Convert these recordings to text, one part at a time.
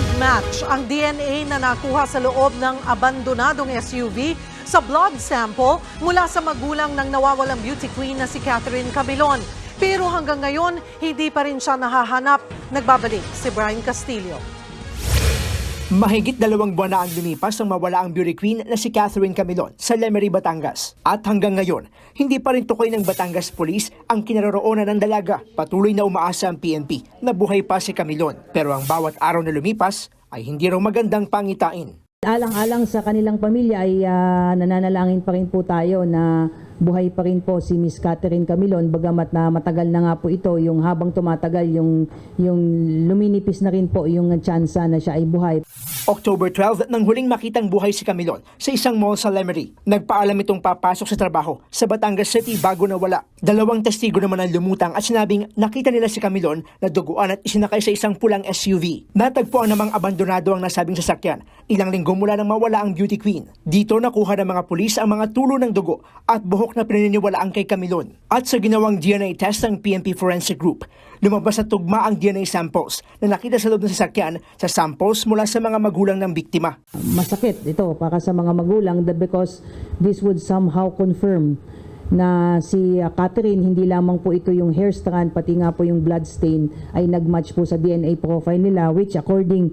Nag-match ang DNA na nakuha sa loob ng abandonadong SUV sa blood sample mula sa magulang ng nawawalang beauty queen na si Catherine Cabilon. Pero hanggang ngayon, hindi pa rin siya nahahanap. Nagbabalik si Brian Castillo. Mahigit dalawang buwan na ang lumipas nang mawala ang beauty queen na si Catherine Camilon sa Lemery, Batangas. At hanggang ngayon, hindi pa rin tukoy ng Batangas Police ang kinaroroonan ng dalaga. Patuloy na umaasa ang PNP na buhay pa si Camilon. Pero ang bawat araw na lumipas ay hindi raw magandang pangitain. Alang-alang sa kanilang pamilya ay ah, nananalangin pa rin po tayo na buhay pa rin po si Miss Catherine Camilon bagamat na matagal na nga po ito yung habang tumatagal yung yung luminipis na rin po yung tsansa na siya ay buhay. October 12 nang huling makitang buhay si Camilon sa isang mall sa Lemery. Nagpaalam itong papasok sa trabaho sa Batangas City bago nawala. Dalawang testigo naman ang lumutang at sinabing nakita nila si Camilon na duguan at isinakay sa isang pulang SUV. Natagpuan namang abandonado ang nasabing sasakyan. Ilang linggo mula nang mawala ang beauty queen. Dito nakuha ng mga pulis ang mga tulo ng dugo at buhok na pinaniniwalaan kay Camilon. At sa ginawang DNA test ng PNP Forensic Group, lumabas sa tugma ang DNA samples na nakita sa loob ng sasakyan sa samples mula sa mga magulang ng biktima. Masakit ito para sa mga magulang because this would somehow confirm na si ah, Catherine hindi lamang po ito yung hair strand pati nga po yung blood stain ay nagmatch po sa DNA profile nila which according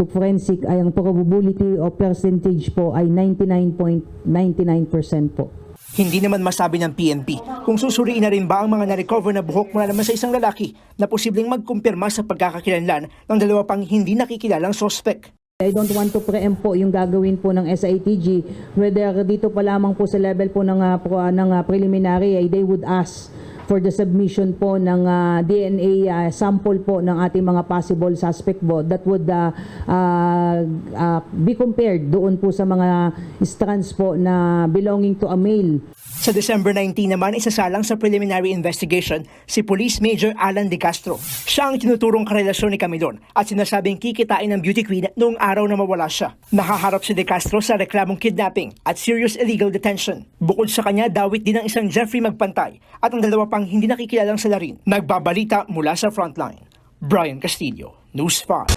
to forensic ay ang probability o percentage po ay 99.99% po. Hindi naman masabi ng PNP kung susuriin na rin ba ang mga na-recover na buhok mula naman sa isang lalaki na posibleng magkumpirma sa pagkakakilanlan ng dalawa pang hindi nakikilalang sospek. I don't want to preempt po yung gagawin po ng SITG whether dito pa lamang po sa level po ng, pro- ah, ng ah, preliminary ay they would ask for the submission po ng ah, DNA ah, sample po ng ating mga possible suspect po that would ah, ah, ah, be compared doon po sa mga strands po na belonging to a male Sa December 19 naman, isasalang sa preliminary investigation si Police Major Alan De Castro. Siya ang tinuturong karelasyon ni Camilon at sinasabing kikitain ng beauty queen noong araw na mawala siya. Nakaharap si De Castro sa reklamong kidnapping at serious illegal detention. Bukod sa kanya, dawit din ng isang Jeffrey Magpantay at ang dalawa pang hindi nakikilalang salarin. Nagbabalita mula sa frontline. Brian Castillo, News 5.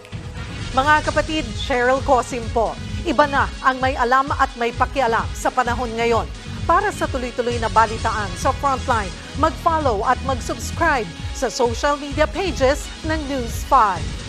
Mga kapatid, Cheryl Cosim po. Iba na ang may alam at may pakialam sa panahon ngayon. Para sa tuloy-tuloy na balitaan sa Frontline, mag-follow at mag-subscribe sa social media pages ng News 5.